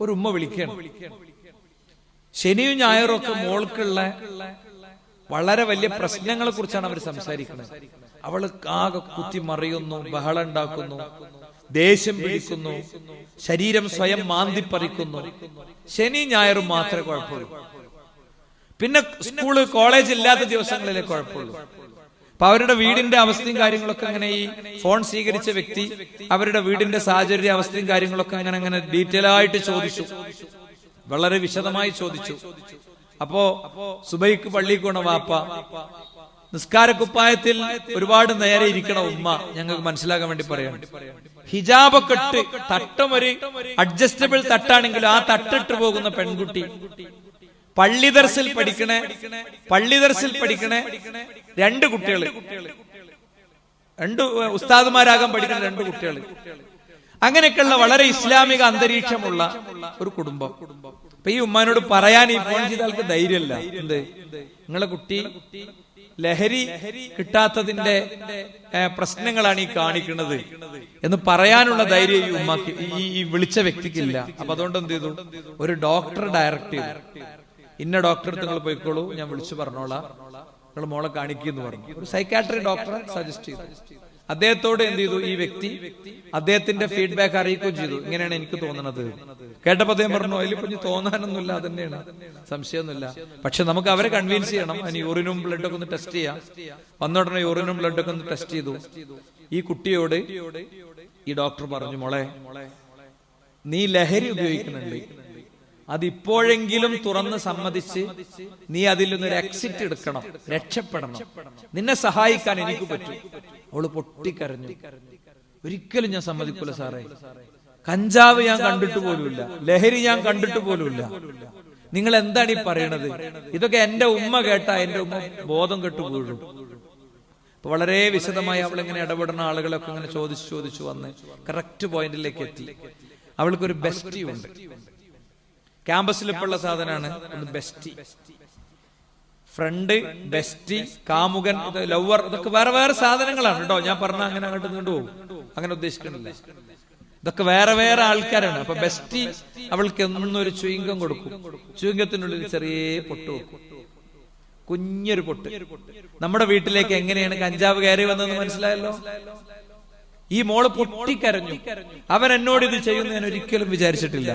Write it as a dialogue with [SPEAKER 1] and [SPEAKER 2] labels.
[SPEAKER 1] ഒരു ഉമ്മ വിളിക്കണം ശനിയും ഞായറും ഒക്കെ മോൾക്കുള്ള വളരെ വലിയ പ്രശ്നങ്ങളെ കുറിച്ചാണ് അവർ സംസാരിക്കുന്നത്. അവൾ ആകെ കുത്തി മറിയുന്നു ബഹളം ഉണ്ടാക്കുന്നു ദേഷ്യം പിടിക്കുന്നു ശരീരം സ്വയം മാന്തിപ്പറിക്കുന്നു. ശനി ഞായറും മാത്രമേ കുഴപ്പമുള്ളൂ. പിന്നെ സ്കൂൾ കോളേജ് ഇല്ലാത്ത ദിവസങ്ങളിലെ കുഴപ്പമുള്ളൂ. അപ്പൊ അവരുടെ വീടിന്റെ അവസ്ഥയും കാര്യങ്ങളൊക്കെ അങ്ങനെ ഈ ഫോൺ സ്വീകരിച്ച വ്യക്തി അവരുടെ വീടിന്റെ സാഹചര്യ അവസ്ഥയും കാര്യങ്ങളൊക്കെ അങ്ങനെ അങ്ങനെ ഡീറ്റെയിൽ ആയിട്ട് ചോദിച്ചു. വളരെ വിശദമായി ചോദിച്ചു. അപ്പോ സുബൈക്ക് പള്ളി പോണ വാപ്പ നിസ്കാര കുപ്പായത്തിൽ ഒരുപാട് നേരെ ഇരിക്കണം ഉമ്മ ഞങ്ങൾക്ക് മനസ്സിലാക്കാൻ വേണ്ടി പറയാം ഹിജാബൊക്കെ ഇട്ട് തട്ടം ഒരു അഡ്ജസ്റ്റബിൾ തട്ടാണെങ്കിലും ആ തട്ടിട്ട് പോകുന്ന പെൺകുട്ടി. പള്ളി ദർസിൽ പഠിക്കണേ പള്ളി ദർസിൽ പഠിക്കണേ രണ്ട് കുട്ടികൾ രണ്ട് ഉസ്താദുമാരാകാൻ പഠിക്കുന്ന രണ്ട് കുട്ടികൾ അങ്ങനെയൊക്കെയുള്ള വളരെ ഇസ്ലാമിക അന്തരീക്ഷമുള്ള ഒരു കുടുംബം. അപ്പൊ ഈ ഉമ്മാനോട് പറയാൻ ഈ ഫോൺ ചെയ്ത ആൾക്ക് ധൈര്യമല്ല. എന്ത്? നിങ്ങളെ കുട്ടി ലഹരി കിട്ടാത്തതിന്റെ പ്രശ്നങ്ങളാണ് ഈ കാണിക്കുന്നത് എന്ന് പറയാനുള്ള ധൈര്യം ഈ ഉമ്മാക്ക് ഈ വിളിച്ച വ്യക്തിക്കില്ല. അപ്പൊ അതുകൊണ്ട് എന്ത് ചെയ്തു? ഒരു ഡോക്ടർ ഡയറക്ട് ചെയ്തു. ഇന്ന ഡോക്ടർ നിങ്ങൾ പോയിക്കോളൂ ഞാൻ വിളിച്ചു പറഞ്ഞോളാം. നിങ്ങൾ മോളെ കാണിക്കുന്നു പറഞ്ഞു. ഒരു സൈക്കാട്രി ഡോക്ടർ സജസ്റ്റ് ചെയ്തു. അദ്ദേഹത്തോട് എന്ത് ചെയ്തു? ഈ വ്യക്തി അദ്ദേഹത്തിന്റെ ഫീഡ്ബാക്ക് അറിയിക്കുകയും ചെയ്തു. ഇങ്ങനെയാണ് എനിക്ക് തോന്നുന്നത് കേട്ടപ്പോ അദ്ദേഹം പറഞ്ഞു അതിൽ കുഞ്ഞു തോന്നാനൊന്നുമില്ല അത് തന്നെയാണ്. സംശയമൊന്നുമില്ല. പക്ഷെ നമുക്ക് അവരെ കൺവിൻസ് ചെയ്യണം. അതിന് യൂറിനും ബ്ലഡ് ഒക്കെ ഒന്ന് ടെസ്റ്റ് ചെയ്യാം. വന്ന ഉടനെ യൂറിനും ബ്ലഡ് ഒക്കെ ഒന്ന് ടെസ്റ്റ് ചെയ്തു. ഈ കുട്ടിയോട് ഈ ഡോക്ടർ പറഞ്ഞു മോളെ നീ ലഹരി ഉപയോഗിക്കുന്നുണ്ട്. അതിപ്പോഴെങ്കിലും തുറന്ന് സമ്മതിച്ച് നീ അതിൽ നിന്നൊരു എക്സിറ്റ് എടുക്കണം രക്ഷപ്പെടണം. നിന്നെ സഹായിക്കാൻ എനിക്ക് പറ്റും. അവൾ പൊട്ടിക്കരഞ്ഞു. ഒരിക്കലും ഞാൻ സമ്മതിക്കൂല സാറേ. കഞ്ചാവ് ഞാൻ കണ്ടിട്ട് പോലുമില്ല. ലഹരി ഞാൻ കണ്ടിട്ട് പോലുമില്ല. നിങ്ങൾ എന്താണ് ഈ പറയണത്? ഇതൊക്കെ എന്റെ ഉമ്മ കേട്ടാ എന്റെ ഉമ്മ ബോധം കെട്ടു വീഴും. അപ്പൊ വളരെ വിശദമായി അവൾ ഇങ്ങനെ ഇടപെടുന്ന ആളുകളൊക്കെ ഇങ്ങനെ ചോദിച്ചു ചോദിച്ചു വന്ന് കറക്റ്റ് പോയിന്റിലേക്ക് എത്തി. അവൾക്കൊരു ബെസ്റ്റി ഉണ്ട്. ഉള്ള സാധനമാണ് ഒന്ന് ബെസ്റ്റി. ഫ്രണ്ട് ബെസ്റ്റി കാമുകൻ ലവർ ഇതൊക്കെ വേറെ വേറെ സാധനങ്ങളാണ്. കേട്ടോ. ഞാൻ പറഞ്ഞ അങ്ങനെ അങ്ങോട്ട് നീണ്ടുപോകും അങ്ങനെ ഉദ്ദേശിക്കണില്ല ഇതൊക്കെ വേറെ വേറെ ആൾക്കാരാണ്. അപ്പൊ ബെസ്റ്റി അവൾക്ക് എന്നൊരു ചുയിങ്കം കൊടുക്കും. ചുയിങ്കത്തിനുള്ളിൽ ചെറിയ പൊട്ട് വെക്കും കുഞ്ഞൊരു പൊട്ട്. നമ്മുടെ വീട്ടിലേക്ക് എങ്ങനെയാണ് കഞ്ചാവ് കയറി വന്നതെന്ന് മനസ്സിലായല്ലോ? ഈ മോൾ പൊട്ടിക്കരഞ്ഞു. അവൻ എന്നോട് ഇത് ചെയ്യുന്ന ഞാൻ ഒരിക്കലും വിചാരിച്ചിട്ടില്ല.